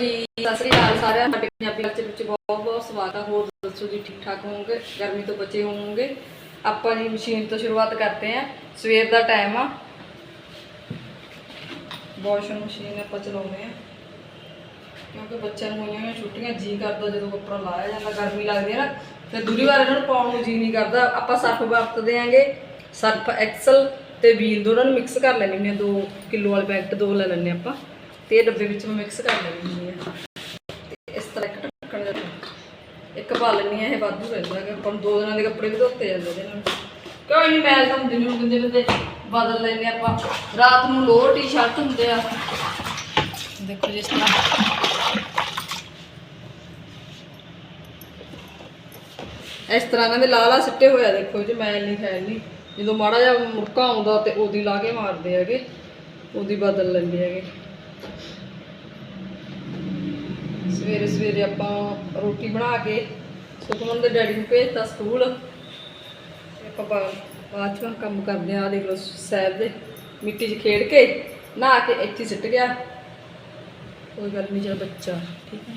ਜੀ, ਸਤਿ ਸ੍ਰੀ ਅਕਾਲ ਸਾਰਿਆਂ ਸਾਡੇ ਪੰਜਾਬੀ ਕਲਚਰ ਵਿੱਚ ਬਹੁਤ ਬਹੁਤ ਸਵਾਗਤ ਹੈ ਹੋਰ ਦੱਸੋ ਜੀ ਠੀਕ ਠਾਕ ਹੋਵੋਗੇ? ਗਰਮੀ ਤੋਂ ਬਚੇ ਹੋਵੋਗੇ? ਆਪਾਂ ਜੀ ਮਸ਼ੀਨ ਤੋਂ ਸ਼ੁਰੂਆਤ ਕਰਦੇ ਹਾਂ ਸਵੇਰ ਦਾ ਟਾਈਮ ਆ। ਵਾਸ਼ਿੰਗ ਮਸ਼ੀਨ ਆਪਾਂ ਚਲਾਉਂਦੇ ਆ। ਕਿਉਂਕਿ ਬੱਚਿਆਂ ਨੂੰ ਹੋਈਆਂ ਹੋਈਆਂ ਛੁੱਟੀਆਂ ਜੀ ਕਰਦਾ ਜਦੋਂ ਕੱਪੜਾ ਲਾਇਆ ਜਾਂਦਾ, ਗਰਮੀ ਲੱਗਦੀ ਹੈ ਨਾ। ਤੇ ਦੂਰੀ ਵਾਰ ਇਹਨਾਂ ਨੂੰ ਪਾਉਣ ਨੂੰ ਜੀ ਨਹੀਂ ਕਰਦਾ। ਆਪਾਂ ਸਰਫ ਵਰਤਦੇ ਆਂਗੇ। ਸਰਫ ਐਕਸਲ ਤੇ ਵੀਲ ਦੋਨਾਂ ਨੂੰ ਮਿਕਸ ਕਰ ਲੈਣੇ ਨੇ 2 ਕਿਲੋ ਵਾਲੇ ਪੈਕਟ ਦੋ ਲੈ ਲੈਣੇ ਆਪਾਂ। ਤੇ ਇਹ ਡੱਬੇ ਵਿੱਚ ਮੈਂ ਮਿਕਸ ਕਰ ਲੈਣੀ ਆ ਤੇ ਇਸ ਤਰ੍ਹਾਂ ਇੱਕ ਢੱਕਣ ਦੇ ਇੱਕ ਪਾ ਲੈਣੀ ਆ ਇਹ ਵਾਧੂ ਰਹਿੰਦਾ ਕਿ ਆਪਾਂ ਦੋ ਦਿਨਾਂ ਦੇ ਕੱਪੜੇ ਵੀ ਧੋਤੇ ਜਾਂਦੇ ਇਹਦੇ ਨਾਲ ਕੋਈ ਮੈਲ ਤਾਂ ਹੁੰਦੇ ਨਹੀਂ ਬੰਦੇ ਬੰਦੇ ਬਦਲ ਲੈਂਦੇ ਆਪਾਂ। ਰਾਤ ਨੂੰ ਲੋਅਰ ਟੀ-ਸ਼ਰਟ ਹੁੰਦੇ ਆ। ਦੇਖੋ ਜਿਸ ਤਰ੍ਹਾਂ। ਇਸ ਤਰ੍ਹਾਂ ਇਹਨਾਂ ਦੇ ਲਾਲਾ ਸਿੱਟੇ ਹੋਇਆ ਦੇਖੋ ਜੀ, ਮੈਲ ਨਹੀਂ ਖੈਲ ਨਹੀਂ ਜਦੋਂ ਮਾੜਾ ਜਿਹਾ ਮੁੜਕਾ ਆਉਂਦਾ ਤੇ ਉਹਦੀ ਲਾ ਕੇ ਮਾਰਦੇ ਹੈਗੇ। ਉਹਦੀ ਬਦਲ ਲੈਂਦੇ ਹੈਗੇ। ਸਵੇਰੇ ਸਵੇਰੇ ਆਪਾਂ ਰੋਟੀ ਬਣਾ ਕੇ ਸੁਖਮਨ ਦੇ ਡੈਡੀ ਨੂੰ ਭੇਜਤਾ ਸਕੂਲ। ਆਪਾਂ ਬਾਅਦ ਚ ਕੰਮ ਕਰਦੇ ਆ ਦੇਖ ਲਓ ਸੈਰ ਦੇ, ਮਿੱਟੀ 'ਚ ਖੇਡ ਕੇ ਨਹਾ ਕੇ ਇੱਥੇ ਸਿੱਟ ਗਿਆ। ਕੋਈ ਗੱਲ ਨਹੀਂ ਜਿਹੜਾ ਬੱਚਾ, ਠੀਕ ਹੈ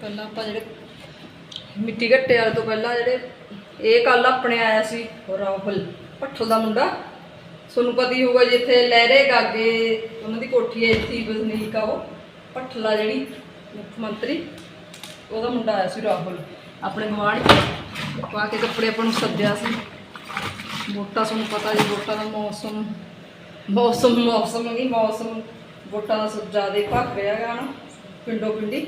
ਪਹਿਲਾਂ ਆਪਾਂ ਜਿਹੜੇ ਮਿੱਟੀ ਘੱਟੇ ਵਾਲੇ ਤੋਂ ਪਹਿਲਾਂ ਜਿਹੜੇ, ਇਹ ਕੱਲ ਆਪਣੇ ਆਇਆ ਸੀ, ਰਾਹੁਲ, ਭੱਠਲ ਦਾ ਮੁੰਡਾ। ਤੁਹਾਨੂੰ ਪਤਾ ਹੀ ਹੋਊਗਾ ਜਿੱਥੇ ਲਹਿਰੇ ਗਾਗੇ, ਉਹਨਾਂ ਦੀ ਕੋਠੀ ਹੈ ਇੱਥੇ ਹੀ ਵਸਨੀਕ ਆ ਉਹ, ਭੱਠਲਾ ਜਿਹੜੀ ਮੁੱਖ ਮੰਤਰੀ ਉਹਦਾ ਮੁੰਡਾ ਆਇਆ ਸੀ ਰਾਹੁਲ, ਆਪਣੇ ਗਵਾਂਢ ਪਾ ਕੇ ਕੱਪੜੇ ਆਪਾਂ ਨੂੰ ਸੱਦਿਆ ਸੀ। ਵੋਟਾਂ ਤੁਹਾਨੂੰ ਪਤਾ ਜੀ, ਵੋਟਾਂ ਦਾ ਮੌਸਮ ਮੌਸਮ ਮੌਸਮ ਨਹੀਂ, ਮੌਸਮ, ਵੋਟਾਂ ਦਾ ਸਭ ਜ਼ਿਆਦਾ ਭੱਖ ਰਿਹਾ ਹੈਗਾ ਨਾ ਪਿੰਡੋ ਪਿੰਡੀ।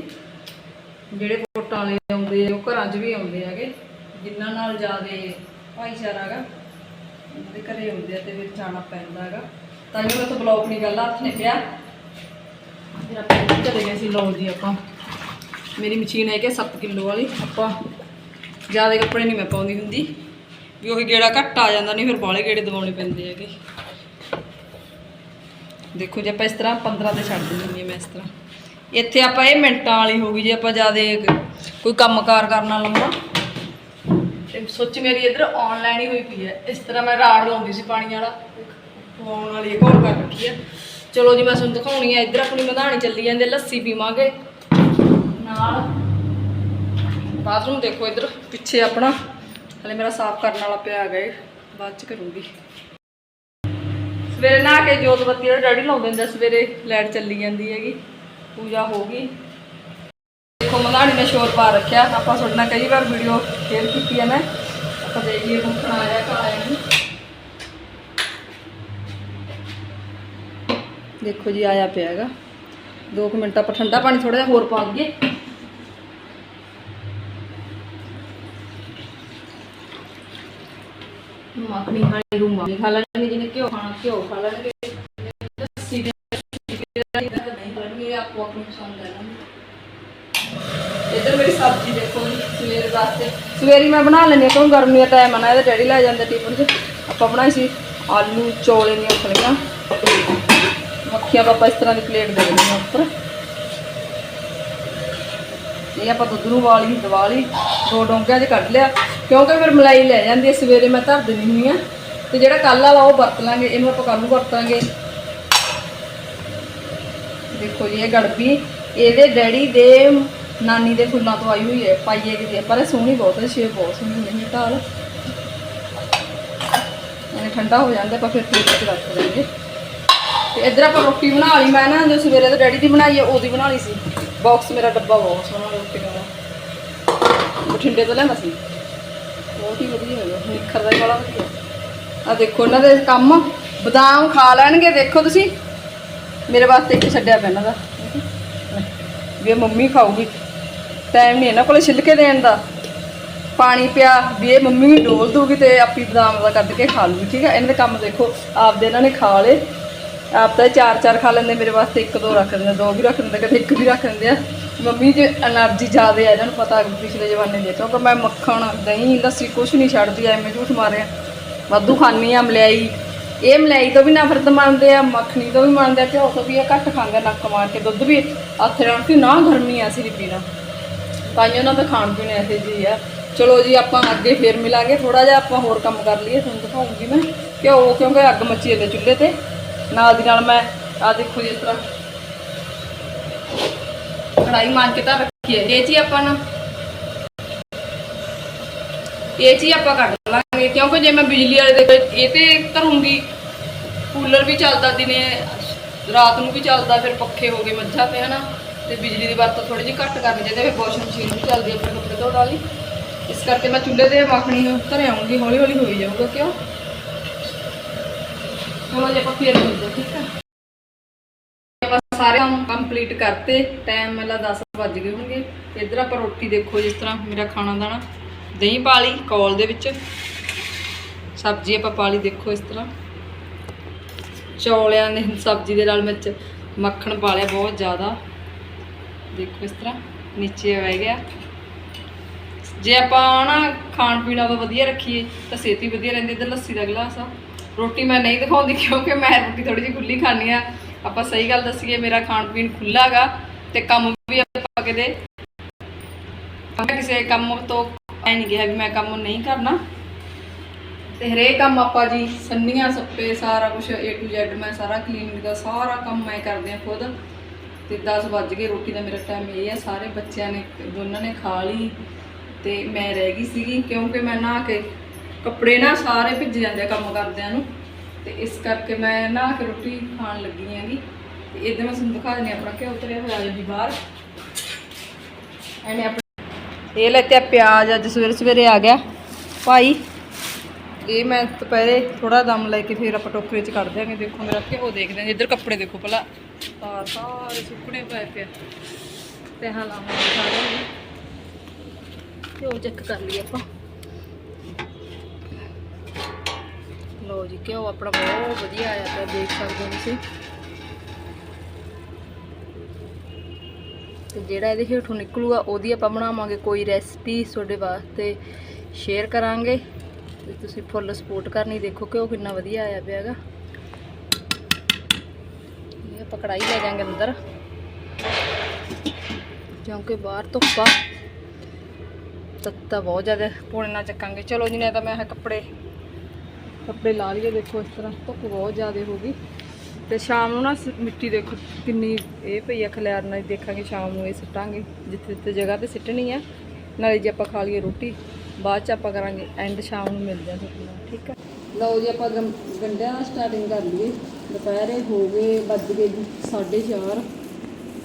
ਜਿਹੜੇ ਵੋਟਾਂ ਵਾਲੇ ਆਉਂਦੇ ਆ, ਉਹ ਘਰਾਂ 'ਚ ਵੀ ਆਉਂਦੇ ਹੈਗੇ, ਜਿਨ੍ਹਾਂ ਨਾਲ ਜ਼ਿਆਦਾ ਭਾਈਚਾਰਾ ਹੈਗਾ। ਉਹਨਾਂ ਦੇ ਘਰੇ ਆਉਂਦੇ ਆ ਤੇ ਫਿਰ ਜਾਣਾ ਪੈਂਦਾ ਹੈਗਾ। ਤਾਂ ਹੀ ਤਾਂ ਬਲੌਕ ਨਹੀਂ ਗੱਲ ਹੱਥ ਨੇ ਪਿਆ। ਫਿਰ ਆਪਾਂ ਚਲੇ ਗਏ ਸੀ, ਲਓ ਜੀ ਆਪਾਂ। ਮੇਰੀ ਮਸ਼ੀਨ ਹੈ 7 ਕਿਲੋ ਵਾਲੀ। ਆਪਾਂ ਜ਼ਿਆਦਾ ਕੱਪੜੇ ਨਹੀਂ ਮੈਂ ਪਾਉਂਦੀ ਹੁੰਦੀ। ਵੀ ਉਹੀ ਗੇੜਾ ਘੱਟ ਆ ਜਾਂਦਾ, ਨਹੀਂ ਫਿਰ ਬਾਲੇ ਗੇੜੇ ਦਵਾਉਣੇ ਪੈਂਦੇ ਹੈਗੇ। ਦੇਖੋ ਜੇ, ਆਪਾਂ ਇਸ ਤਰ੍ਹਾਂ 15 ਤੇ ਛੱਡ ਦਿੰਦੀ ਹਾਂ ਮੈਂ ਇਸ ਤਰ੍ਹਾਂ। ਇੱਥੇ ਆਪਾਂ ਇਹ ਮਿੰਟਾਂ ਵਾਲੀ ਹੋ ਗਈ ਜੇ ਆਪਾਂ ਜ਼ਿਆਦਾ ਕੋਈ ਕੰਮਕਾਰ ਕਰਨ ਵਾਲਾ ਹੋਣਾ ਤੇ ਸੋਚ ਮੇਰੀ ਇੱਧਰ ਆਨਲਾਈਨ ਹੀ ਹੋਈ ਪਈ ਹੈ। ਇਸ ਤਰ੍ਹਾਂ ਮੈਂ ਰਾੜ ਲਾਉਂਦੀ ਸੀ ਪਾਣੀ ਵਾਲਾ। ਪਵਾਉਣ ਵਾਲੀ ਇੱਕ ਹੋਰ ਕਰ ਰੱਖੀ ਹੈ। ਚਲੋ ਜੀ, ਮੈਂ ਤੁਹਾਨੂੰ ਦਿਖਾਉਣੀ ਹੈ। ਇੱਧਰ ਆਪਣੀ ਮਧਾਣੀ ਚੱਲੀ ਜਾਂਦੀ ਲੱਸੀ ਪੀਵਾਂਗੇ। ਨਾਲ ਬਾਥਰੂਮ ਦੇਖੋ ਇੱਧਰ, ਪਿੱਛੇ ਆਪਣਾ। ਹਲੇ ਮੇਰਾ ਸਾਫ਼ ਕਰਨ ਵਾਲਾ ਪਿਆ ਗਏ ਬਾਅਦ ਚ ਕਰੂੰਗੀ। ਸਵੇਰੇ ਨਹਾ ਕੇ ਜੋਤ ਬੱਤੀ ਜਿਹੜਾ ਡੈਡੀ ਲਾਉਂਦੇ ਹੁੰਦੇ ਸਵੇਰੇ ਲਾਈਟ ਚੱਲੀ ਜਾਂਦੀ ਹੈਗੀ। ਪੂਜਾ ਹੋ ਗਈ। ਦੇਖੋ ਮਧਾਣੀ ਨੇ ਸ਼ੋਰ ਪਾ ਰੱਖਿਆ। ਆਪਾਂ ਤੁਹਾਡੇ ਨਾਲ ਕਈ ਵਾਰ ਵੀਡੀਓ ਸ਼ੇਅਰ ਕੀਤੀ ਹੈ ਨਾ। ਆਪਾਂ ਦੇਖੀਏ ਮੁੱਖਣ ਆਇਆ ਕਾ ਆਇਆ ਨਹੀਂ। ਦੇਖੋ ਜੀ ਆਇਆ ਪਿਆ ਹੈਗਾ। 2 ਮਿੰਟ ਆਪਾਂ ਠੰਡਾ ਪਾਣੀ ਥੋੜਾ ਜਿਹਾ ਹੋਰ ਪਾ ਦਈਏ ਮੱਖਣੀ ਖਾਣੀ ਰੂਮਾ। ਵੀ ਖਾ ਲੈਣਗੇ ਜਿਹਨੇ ਘਿਓ ਖਾਣਾ ਘਿਓ ਖਾ ਲੈਣਗੇ ਇੱਧਰ ਮੇਰੀ ਸਬਜ਼ੀ ਦੇਖੋ ਜੀ, ਸਵੇਰ ਵਾਸਤੇ। ਸਵੇਰੀ ਮੈਂ ਬਣਾ ਲੈਂਦੀ ਹਾਂ ਕਿਉਂ ਗਰਮੀ ਦਾ ਟਾਈਮ ਆ ਨਾ ਇਹਦੇ ਡੈਡੀ ਲੈ ਜਾਂਦੇ ਟਿਫਨ 'ਚ। ਆਪਾਂ ਬਣਾਈ ਸੀ ਆਲੂ ਚੌਲੇ ਦੀਆਂ ਫਲੀਆਂ ਮੱਖੀਆਂ ਪਾਪਾ ਇਸ ਤਰ੍ਹਾਂ ਦੀ ਪਲੇਟ ਦੇ ਦਿੰਦੇ ਆ ਉੱਪਰ। ਇਹ ਆਪਾਂ ਦੁੱਧ ਨੂੰ ਵਾਲੀ ਦਿਵਾਲੀ ਦੋ ਡੋਂਗਿਆਂ 'ਚ ਕੱਢ ਲਿਆ। ਕਿਉਂਕਿ ਫਿਰ ਮਲਾਈ ਲੈ ਜਾਂਦੀ ਹੈ ਸਵੇਰੇ ਮੈਂ ਧਰ ਦਿੰਦੀ ਹੁੰਦੀ ਆ। ਤੇ ਜਿਹੜਾ ਕੱਲ ਵਾਲਾ ਉਹ ਵਰਤ ਲਾਂਗੇ ਇਹਨੂੰ ਆਪਾਂ ਕੱਲ ਨੂੰ ਵਰਤਾਂਗੇ ਦੇਖੋ ਜੀ ਇਹ ਗੜਬੀ। ਇਹਦੇ ਡੈਡੀ ਦੇ ਨਾਨੀ ਦੇ ਫੁੱਲਾਂ ਤੋਂ ਆਈ ਹੋਈ ਹੈ, ਪਾਈਏ ਕਿਤੇ ਪਰ ਇਹ ਸੋਹਣੀ ਬਹੁਤ ਹੈ, ਸ਼ੇਪ ਬਹੁਤ ਸੋਹਣੀ ਨਹੀਂ ਢਾਲ ਇਹ ਠੰਡਾ ਹੋ ਜਾਂਦਾ, ਆਪਾਂ ਫਿਰ ਫ੍ਰਿਜ 'ਚ ਰੱਖ ਦਿੰਦੇ ਤੇ ਇੱਧਰ ਆਪਾਂ ਰੋਟੀ ਬਣਾ ਲਈ, ਮੈਂ ਨਾ ਜੋ ਸਵੇਰੇ ਤੇ ਡੈਡੀ ਦੀ ਬਣਾਈ ਹੈ ਉਹਦੀ ਬਣਾ ਲਈ ਸੀ। ਬਾਕਸ ਮੇਰਾ ਡੱਬਾ ਬਹੁਤ ਸੋਹਣਾ ਰੋਟੀ ਦਾ ਬਠਿੰਡੇ ਤੋਂ ਲੈਣਾ ਸੀ। ਬਹੁਤ ਹੀ ਵਧੀਆ ਹੋਇਆ ਨਿਖਰਦਾ ਹੀ ਬੜਾ ਵਧੀਆ। ਆ ਦੇਖੋ ਇਹਨਾਂ ਦੇ ਕੰਮ, ਬਦਾਮ ਖਾ ਲੈਣਗੇ, ਦੇਖੋ ਤੁਸੀਂ। ਮੇਰੇ ਵਾਸਤੇ ਇੱਕ ਛੱਡਿਆ ਪਿਆ ਇਹਨਾਂ ਦਾ। ਵੀ ਮੰਮੀ ਖਾਊਗੀ। ਟਾਈਮ ਨਹੀਂ ਇਹਨਾਂ ਕੋਲੇ ਛਿਲਕੇ ਦੇਣ ਦਾ। ਪਾਣੀ ਪਿਆ, ਵੀ ਇਹ ਮੰਮੀ ਵੀ ਡੋਲ ਦੂਗੀ ਤੇ ਆਪੀ ਬਦਾਮ ਦਾ ਕੱਢ ਕੇ ਖਾ ਲੂਗੀ ਠੀਕ ਹੈ ਇਹਨਾਂ ਦੇ ਕੰਮ ਦੇਖੋ, ਆਪਦੇ ਇਹਨਾਂ ਨੇ ਖਾ ਲੇ ਆਪ ਤਾਂ ਚਾਰ ਚਾਰ ਖਾ ਲੈਂਦੇ, ਮੇਰੇ ਵਾਸਤੇ ਇੱਕ ਦੋ ਰੱਖ ਦਿੰਦੇ, ਦੋ ਵੀ ਰੱਖ ਦਿੰਦੇ, ਕਦੇ ਇੱਕ ਵੀ ਰੱਖ ਦਿੰਦੇ ਆ। ਮੰਮੀ ਜੀ એનર્ਜੀ ਜ਼ਿਆਦਾ ਆ, ਇਹਨਾਂ ਨੂੰ ਪਤਾ ਪਿਛਲੇ ਜਮਾਨੇ ਦੇ, ਕਿਉਂਕਿ ਮੈਂ ਮੱਖਣ, ਦਹੀਂ, ਲੱਸੀ ਕੁਝ ਨਹੀਂ ਛੱਡਦੀ, ਐਵੇਂ ਝੂਠ ਮਾਰਿਆ। ਵਾਧੂ ਖਾਣੀ ਆ ਮਲਾਈ। ਇਹ ਮਲਾਈ ਤੋਂ ਵੀ ਨਫ਼ਰਤ ਮੰਨਦੇ ਆ, ਮੱਖਣੀ ਤੋਂ ਵੀ ਮੰਨਦੇ ਆ, ਘਿਓ ਤੋਂ ਵੀ ਇਹ ਘੱਟ ਖਾਂਦੇ ਨਾ ਕਮਾ ਕੇ ਦੁੱਧ ਵੀ। ਆਥੇ ਰਹਿਣ ਕਿ ਨਾ ਗਰਮੀ ਆ ਸਿਰ ਪੀਣਾ। ਤਾਂ ਹੀ ਉਹਨਾਂ ਦਾ ਖਾਣ ਪੀਣ ਇਹੋ ਜਿਹੀ ਆ। ਚਲੋ ਜੀ, ਆਪਾਂ ਅੱਗੇ ਫੇਰ ਮਿਲਾਂਗੇ। ਥੋੜਾ ਜਿਹਾ ਆਪਾਂ ਹੋਰ ਕੰਮ ਕਰ ਲਈਏ, ਤੁਹਾਨੂੰ ਦਿਖਾਉਂਗੀ ਮੈਂ। ਘਿਓ, ਕਿਉਂਕਿ ਅੱਗ ਮੱਚੀ ਜਾਂਦੇ ਚੁੱਲ੍ਹੇ ਤੇ। ਨਾਲ ਦੀ ਨਾਲ ਮੈਂ ਆ ਦੇਖੋ ਜਿਸ ਤਰ੍ਹਾਂ ਕੜਾਈ ਮਾਰ ਕੇ ਤਾਂ ਰੱਖੀ ਹੈ। ਇਹ 'ਚ ਆਪਾਂ ਨਾ, ਇਹ 'ਚ ਆਪਾਂ ਕੱਢ ਲਾਂਗੇ। ਕਿਉਂਕਿ ਜੇ ਮੈਂ ਬਿਜਲੀ ਵਾਲੇ ਦੇ ਇਹ ਤੇ ਧਰੂੰਗੀ। ਕੂਲਰ ਵੀ ਚੱਲਦਾ ਦਿਨੇ, ਰਾਤ ਨੂੰ ਵੀ ਚੱਲਦਾ, ਫਿਰ ਪੱਖੇ ਹੋ ਗਏ, ਮੱਝਾਂ ਤੇ, ਹਨਾ। ਤੇ ਬਿਜਲੀ ਦੀ ਵਰਤੋਂ ਥੋੜੀ ਜਿਹੀ ਘੱਟ ਕਰਨੀ ਚਾਹੀਦੀ ਹੈ, ਫਿਰ ਵਾਸ਼ਿੰਗ ਮਸ਼ੀਨ ਵੀ ਚੱਲਦੀ ਹੈ ਆਪਣੇ ਕੱਪੜੇ ਧੋਣ ਵਾਲੀ। ਇਸ ਕਰਕੇ ਮੈਂ ਚੁੱਲ੍ਹੇ ਤੇ ਮੱਖਣੀ ਨੂੰ ਧਰੇ ਆਉਂਗੀ ਹੌਲੀ ਹੌਲੀ ਹੋਈ ਜਾਊਗਾ ਕਿਉਂ? ਚਲੋ ਜੇ ਆਪਾਂ ਫੇਰ ਮਿਲਦੇ ਠੀਕ ਹੈ? ਆਪਾਂ ਸਾਰੇ ਕੰਮ ਕੰਪਲੀਟ ਕਰਤੇ ਟਾਈਮ ਮਤਲਬ 10 ਵੱਜ ਗਏ ਹੋਣਗੇ। ਤੇ ਇੱਧਰ ਆਪਾਂ ਰੋਟੀ ਦੇਖੋ, ਜਿਸ ਤਰ੍ਹਾਂ ਮੇਰਾ ਖਾਣਾ ਦਾਣਾ ਦਹੀਂ ਪਾ ਲਈ ਕੌਲ ਦੇ ਵਿੱਚ। ਸਬਜ਼ੀ ਆਪਾਂ ਪਾ ਲਈ ਦੇਖੋ ਇਸ ਤਰ੍ਹਾਂ। ਚੌਲਿਆਂ ਦੇ ਸਬਜ਼ੀ ਦੇ ਨਾਲ ਮਿਰਚ, ਮੱਖਣ ਪਾ ਲਿਆ ਬਹੁਤ ਜ਼ਿਆਦਾ। ਦੇਖੋ ਇਸ ਤਰ੍ਹਾਂ, ਨੀਚੇ ਬਹਿ ਗਿਆ। ਜੇ ਆਪਾਂ ਨਾ ਖਾਣ ਪੀਣ ਦਾ ਵਧੀਆ ਰੱਖੀਏ, ਤਾਂ ਸਿਹਤ ਵਧੀਆ ਰਹਿੰਦੀ, ਇੱਧਰ ਲੱਸੀ ਦਾ ਗਲਾਸ ਆ। ਰੋਟੀ ਮੈਂ ਨਹੀਂ ਦਿਖਾਉਂਦੀ ਕਿਉਂਕਿ ਮੈਂ ਰੋਟੀ ਥੋੜੀ ਜਿਹੀ ਖੁੱਲੀ ਖਾਣੀ ਆ। ਆਪਾਂ ਸਹੀ ਗੱਲ ਦੱਸੀਏ, ਮੇਰਾ ਖਾਣ ਪੀਣ ਖੁੱਲਾ ਹੈਗਾ ਤੇ ਕੰਮ ਵੀ ਆਪਾਂ ਕਿਤੇ ਮੈਂ ਕਿਸੇ ਕੰਮ ਤੋਂ ਐ ਨਹੀਂ ਕਿਹਾ ਵੀ ਮੈਂ ਕੰਮ ਨਹੀਂ ਕਰਨਾ। ਤੇ ਹਰੇਕ ਕੰਮ ਆਪਾਂ ਜੀ ਸੰਨੀਆਂ, ਸੱਪੇ, ਸਾਰਾ ਕੁਝ A to Z ਮੈਂ ਸਾਰਾ ਕਲੀਨਿੰਗ ਦਾ ਸਾਰਾ ਕੰਮ ਮੈਂ ਕਰਦੇ ਆ ਖੁਦ। ਤੇ 10 ਵੱਜ ਗਏ, ਰੋਟੀ ਦਾ ਮੇਰਾ ਟਾਈਮ ਇਹ ਆ, ਸਾਰੇ ਬੱਚਿਆਂ ਨੇ, ਦੋਨਾਂ ਨੇ ਖਾ ਲਈ ਤੇ ਮੈਂ ਰਹਿ ਗਈ ਸੀਗੀ, ਕਿਉਂਕਿ ਮੈਂ ਨਹਾ ਕੇ ਕੱਪੜੇ ਨਾ ਸਾਰੇ ਭਿੱਜ ਜਾਂਦੇ ਆ ਕੰਮ ਕਰਦਿਆਂ ਨੂੰ ਤੇ ਇਸ ਕਰਕੇ ਮੈਂ ਨਹਾ ਕੇ ਰੋਟੀ ਖਾਣ ਲੱਗੀ ਆਂਗੀ ਤੇ ਇਦਾਂ ਮੈਂ ਤੁਹਾਨੂੰ ਦਿਖਾ ਦਿੰਦੀ ਹਾਂ, ਆਪਣਾ ਘਿਓ ਉਤਰਿਆ ਹੋਇਆ ਜੀ ਬਾਹਰ ਇਹਨੇ ਆਪਣਾ ਇਹ ਲੈਤੇ ਪਿਆਜ਼, ਅੱਜ ਸਵੇਰੇ ਸਵੇਰੇ ਆ ਗਿਆ। ਭਾਈ ਇਹ ਮੈਂ ਦੁਪਹਿਰੇ ਥੋੜਾ ਦਮ ਲੈ ਕੇ ਫਿਰ ਆਪਾਂ ਟੋਕਰੇ 'ਚ ਕੱਢ ਦਿਆਂਗੇ। ਦੇਖੋ ਮੇਰਾ ਘਿਓ ਦੇਖਦੇ ਹਾਂ ਇੱਧਰ ਕੱਪੜੇ ਦੇਖੋ ਪਹਿਲਾਂ ਤਾਰ ਸਾਰੇ ਸੁੱਕਣੇ ਪਏ ਪਿਆ ਤੇ ਹਾਂ ਲਾਵਾਂਗੇ ਸਾਰੇ ਨੂੰ। ਘਿਓ ਚੈੱਕ ਕਰ ਲਈਏ ਆਪਾਂ। ਲੋ ਜੀ, ਘਿਓ ਆਪਣਾ ਬਹੁਤ ਵਧੀਆ ਆਇਆ ਪਿਆ, ਦੇਖ ਸਕਦੇ ਹੋ ਤੁਸੀਂ। ਤੇ ਜਿਹੜਾ ਇਹਦੇ ਹੇਠੋਂ ਨਿਕਲੂਗਾ, ਉਹਦੀ ਆਪਾਂ ਬਣਾਵਾਂਗੇ ਕੋਈ ਰੈਸਪੀ ਤੁਹਾਡੇ ਵਾਸਤੇ। ਸ਼ੇਅਰ ਕਰਾਂਗੇ। ਤੇ ਤੁਸੀਂ ਫੁੱਲ ਸਪੋਰਟ ਕਰਨੀ, ਦੇਖੋ ਕਿ ਉਹ ਕਿੰਨਾ ਵਧੀਆ ਆਇਆ ਪਿਆ ਹੈਗਾ। ਇਹ ਆਪਾਂ ਕੜਾਈ ਲੈ ਜਾਾਂਗੇ ਅੰਦਰ। ਕਿਉਂਕਿ ਬਾਹਰ ਧੁੱਪਾ। ਤੱਤਾ ਬਹੁਤ ਜ਼ਿਆਦਾ ਪੋਣੇ ਨਾਲ ਚੱਕਾਂਗੇ। ਚਲੋ ਜੀ ਨੇ ਤਾਂ ਮੈਂ ਇਹ ਕੱਪੜੇ ਕੱਪੜੇ ਲਾ ਲਈਏ, ਦੇਖੋ ਇਸ ਤਰ੍ਹਾਂ ਧੁੱਪ ਬਹੁਤ ਜ਼ਿਆਦਾ ਹੋ ਗਈ। ਤੇ ਸ਼ਾਮ ਨੂੰ ਨਾ ਮਿੱਟੀ ਦੇਖੋ ਕਿੰਨੀ ਇਹ ਪਈ ਆ ਖਲਿਆਰ ਨਾਲ ਦੇਖਾਂਗੇ, ਸ਼ਾਮ ਨੂੰ ਇਹ ਸਿੱਟਾਂਗੇ। ਜਿੱਥੇ ਜਿੱਥੇ ਜਗ੍ਹਾ ਤੇ ਸਿੱਟਣੀ ਆ ਨਾਲੇ ਜੇ ਆਪਾਂ ਖਾ ਲਈਏ ਰੋਟੀ। ਬਾਅਦ ਚ ਆਪਾਂ ਕਰਾਂਗੇ ਐਂਡ ਸ਼ਾਮ ਨੂੰ ਮਿਲਦੇ ਆ ਤੁਹਾਡੇ ਠੀਕ ਆ ਲਓ ਜੀ, ਆਪਾਂ ਗੰ- ਗੰਢਿਆਂ ਨਾਲ ਸਟਾਰਟਿੰਗ ਕਰ ਲਈਏ। ਦੁਪਹਿਰੇ ਹੋ ਗਏ ਵੱਜ ਗਏ ਜੀ 4:30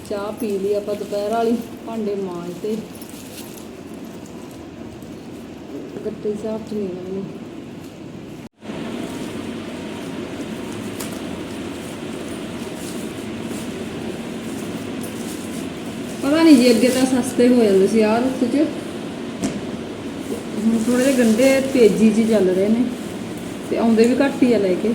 ਚਾਹ ਪੀ ਲਈ ਆਪਾਂ ਦੁਪਹਿਰ ਵਾਲੀ ਭਾਂਡੇ ਮਾਂਜ ਤੇ। ਸਾਫ਼ ਚ ਨਹੀਂ ਲੱਗਣੀ ਪਤਾ ਨਹੀਂ ਜੀ, ਅੱਗੇ ਤਾਂ ਸਸਤੇ ਹੋ ਜਾਂਦੇ ਸੀ ਯਾਰ ਉੱਥੇ 'ਚ। ਥੋੜੇ ਜਿਹੇ ਗੰਡੇ ਤੇਜ਼ੀ 'ਚ ਚੱਲ ਰਹੇ ਨੇ ਤੇ ਆਉਂਦੇ ਵੀ ਘੱਟ ਹੀ ਆ ਲੈ ਕੇ।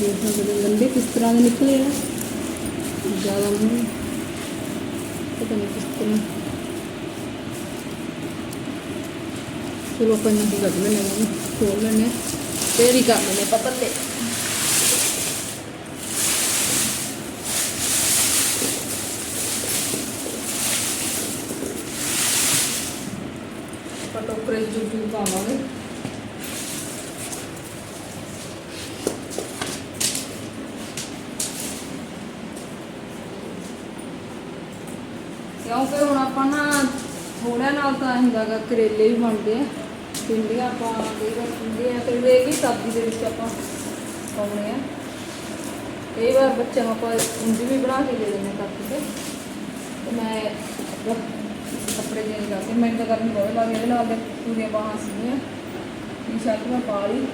ਦੇਖ ਸਕਦੇ ਗੰਡੇ ਕਿਸ ਤਰ੍ਹਾਂ ਦੇ ਨਿਕਲੇ ਆ। ਜ਼ਿਆਦਾ ਮੂੰਹ ਪਤਾ ਨਹੀਂ ਕਿਸ ਤਰ੍ਹਾਂ। ਚਲੋ ਆਪਾਂ ਇਹਨਾਂ ਦੀ ਕੱਢ ਲੈਣੇ ਆ ਖੋਲ ਲੈਣੇ ਆ ਕਰ ਲੈਣੇ ਆਪਾਂ ਪੱਲੇ ਆਪਾਂ ਪਾਵਾਂਗੇ। ਕਿਉਂਕਿ ਹੁਣ ਆਪਾਂ ਨਾ ਥੋੜਿਆਂ ਨਾਲ ਤਾਂ ਹੁੰਦਾਗਾ ਕਰੇਲੇ ਵੀ ਬਣਦੇ ਆ। ਪਿੰਡੀਆਂ ਆਪਾਂ ਕਈ ਵਾਰ ਪਿੰਡੀਆਂ ਕਰੇਲੇ ਵੀ ਸਬਜ਼ੀ ਦੇ ਵਿੱਚ ਆਪਾਂ ਪਾਉਣੇ ਆ। ਕਈ ਵਾਰ ਬੱਚਿਆਂ ਨੂੰ ਆਪਾਂ ਉਂਝ ਵੀ ਬਣਾ ਕੇ ਦੇ ਦਿੰਦੇ ਕੱਟ ਕੇ। ਤੇ ਮੈਂ ਕੱਪੜੇ ਚੇਂਜ ਕਰਕੇ ਮੈਨੂੰ ਤਾਂ ਗਰਮੀ ਬਹੁਤ ਲੱਗ ਇਹਦੇ ਨਾਲ ਦੇ ਪੂਰੀਆਂ ਬਾਹਾਂ ਸੀਗੀਆਂ। ਟੀ-ਸ਼ਰਟ ਮੈਂ ਪਾ ਲਈ।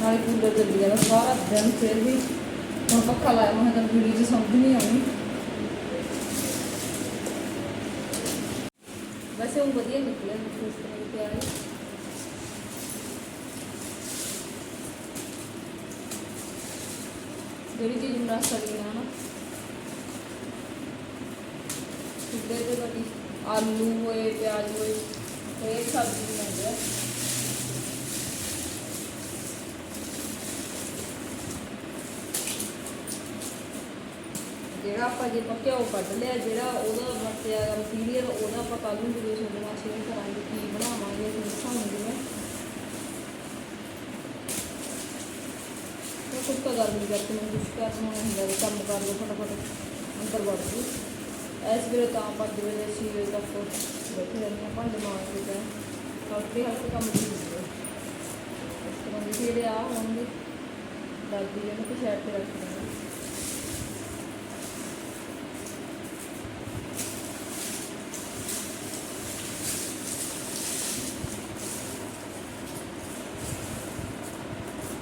ਨਾਲੇ ਕੂਲਰ ਚੱਲੀ ਜਾਂਦਾ, ਸਾਰਾ ਦਿਨ ਫਿਰ ਵੀ ਹੁਣ ਪੱਖਾ ਲਾਇਆ, ਮੈਂ ਤਾਂ ਵੀਡੀਓ 'ਚ ਸਮਝ ਨਹੀਂ ਆਉਣੀ ਵੈਸੇ ਉਹ ਵਧੀਆ ਨਿਕਲਿਆ ਇਸ ਤਰ੍ਹਾਂ ਦੀ ਤਿਆਰੀ ਜਿਹੜੀ ਚੀਜ਼ ਸਿੱਧੇ ਤੇ ਕਦੀ ਆਲੂ ਹੋਏ, ਪਿਆਜ਼ ਹੋਏ, ਇਹ ਸਬਜ਼ੀ ਬਣਾਉਂਦੇ ਆ। ਜਿਹੜਾ ਆਪਾਂ ਜੇ ਪੱਕਿਆ ਉਹ ਕੱਢ ਲਿਆ, ਜਿਹੜਾ ਉਹਦਾ ਵਰਤਿਆ ਮਟੀਰੀਅਲ ਉਹਦਾ ਆਪਾਂ ਕੱਲ ਨੂੰ ਵੀਡੀਓ ਤੁਹਾਡੇ ਨਾਲ ਸ਼ੇਅਰ ਕਰਾਂਗੇ, ਕੀ ਬਣਾਵਾਂਗੇ ਤੁਹਾਨੂੰ ਦਿਖਾਉਂਗੀ ਮੈਂ ਉਹ ਕੁਝ ਕਰਕੇ ਮੈਨੂੰ ਨਹੀਂ ਕਰਦੀ ਮੈਂ ਹੁੰਦਾ ਵੀ ਕੰਮ ਕਰ ਲਓ ਫਟਾਫਟ, ਅੰਦਰ ਵੜ ਗਈ ਇਸ ਵੇਲੇ ਤਾਂ ਪੰਜ ਵਜੇ, ਛੇ ਵਜੇ ਤੱਕ ਬੈਠੇ ਰਹਿੰਦੇ ਹਾਂ ਭਾਂਡੇ ਮਾਰ ਕੇ ਤਾਂ ਹਲਕੇ ਹਲਕੇ ਕੰਮ ਦੀ ਹੁੰਦੇ ਆ। ਇਸ ਤਰ੍ਹਾਂ ਦੇ ਜਿਹੜੇ ਆ ਹੋਣਗੇ, ਦਾਦੀ ਇਹਨੂੰ ਕਿ ਸਾਈਡ ਤੇ ਰੱਖ ਦਿੰਦੇ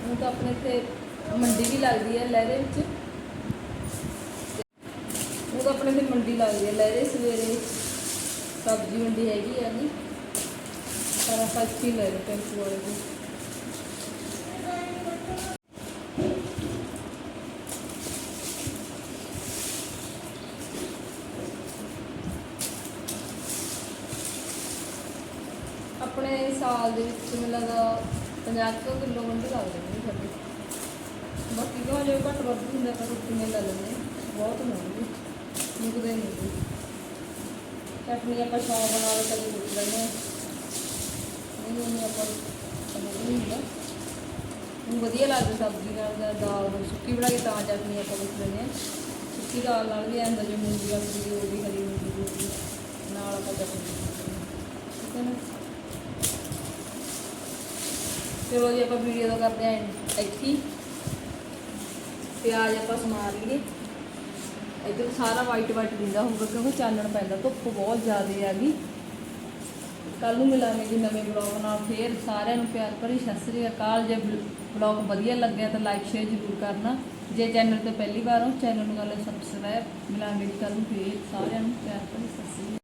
ਹੁਣ ਤਾਂ ਆਪਣੇ ਇੱਥੇ ਮੰਡੀ ਵੀ ਲੱਗਦੀ ਹੈ ਲਹਿਰੇ ਵਿੱਚ। ਉਹ ਤਾਂ ਆਪਣੇ ਇੱਥੇ ਮੰਡੀ ਲੱਗਦੀ ਹੈ ਲਹਿਰੇ ਸਵੇਰੇ। ਸਬਜ਼ੀ ਮੰਡੀ ਹੈਗੀ ਆ ਜੀ। ਪਰ ਆਪਾਂ ਹੀ ਲੈ ਰਹੇ ਟੈਂਪੂ ਵਾਲੇ ਦੀ ਆਪਣੇ ਸਾਲ ਦੇ ਵਿੱਚ ਮੈਨੂੰ ਲੱਗਦਾ 50 ਕੁ ਕਿਲੋ ਗੰਢੇ ਲੱਗ ਜਾਂਦੇ ਨੇ ਸਾਡੇ ਜੋ ਘੱਟ ਵੱਧ ਹੁੰਦਾ ਪਰ ਰੋਟੀ ਮਿਲ ਲੈ ਲੈਂਦੇ ਬਹੁਤ ਮਹਿੰਗੀ। ਮੁੱਕਦੇ ਨਹੀਂ ਜੀ ਚਟਨੀ ਆਪਾਂ ਸ਼ੌਂਕ ਨਾਲ ਕਦੇ ਕੁੱਟ ਲੈਂਦੇ ਨਹੀਂ ਨਹੀਂ ਆਪਾਂ ਸਮਝ ਨਹੀਂ ਹੁੰਦਾ। ਹੁਣ ਵਧੀਆ ਲੱਗਦਾ ਸਬਜ਼ੀ ਨਾਲ ਜਾਂ ਦਾਲ ਸੁੱਕੀ ਬਣਾ ਕੇ ਤਾਂ ਚਟਨੀ ਆਪਾਂ ਕੁੱਟ ਲੈਂਦੇ ਹਾਂ। ਸੁੱਕੀ ਦਾਲ ਨਾਲ ਵੀ ਆਂਦਾ ਜੇ ਮੂੰਗੀ ਆਪਣੀ ਉਹ ਵੀ ਹਰੀ ਮੂੰਗੀ ਦੀ ਹੋਊਗੀ, ਨਾਲ ਆਪਾਂ ਚਟਨੀ ਹਾਂ। ਠੀਕ ਹੈ ਨਾ? ਚਲੋ ਜੀ ਆਪਾਂ ਵੀਡੀਓ ਦਾ ਕਰਦੇ ਆਂ ਇੱਥੇ ਪਿਆਜ਼ ਆਪਾਂ ਸਮਾਰ ਲਈਏ। ਇੱਧਰ ਸਾਰਾ ਵਾਈਟ ਵਾਈਟ ਦਿੰਦਾ ਹੋਊਗਾ ਕਿਉਂਕਿ ਚਾਨਣ ਪੈਂਦਾ, ਧੁੱਪ ਬਹੁਤ ਜ਼ਿਆਦਾ ਆ ਗਈ ਕੱਲ ਨੂੰ ਮਿਲਾਂਗੇ ਜੀ ਨਵੇਂ ਬਲੌਗ ਨਾਲ, ਫੇਰ ਸਾਰਿਆਂ ਨੂੰ ਪਿਆਰ ਭਰੀ ਸਤਿ ਸ੍ਰੀ ਅਕਾਲ। ਜੇ ਬਲੌਗ ਵਧੀਆ ਲੱਗਿਆ ਤਾਂ ਲਾਈਕ ਸ਼ੇਅਰ ਜ਼ਰੂਰ ਕਰਨਾ। ਜੇ ਚੈਨਲ ਤੇ ਪਹਿਲੀ ਵਾਰ ਹੋ ਚੈਨਲ ਨੂੰ ਕਰ ਲਓ ਸਬਸਕ੍ਰਾਈਬ ਮਿਲਾਂਗੇ ਜੀ ਕੱਲ ਨੂੰ ਫੇਰ ਸਾਰਿਆਂ ਨੂੰ ਪਿਆਰ ਭਰੀ ਸਤਿ ਸ੍ਰੀ ਅਕਾਲ।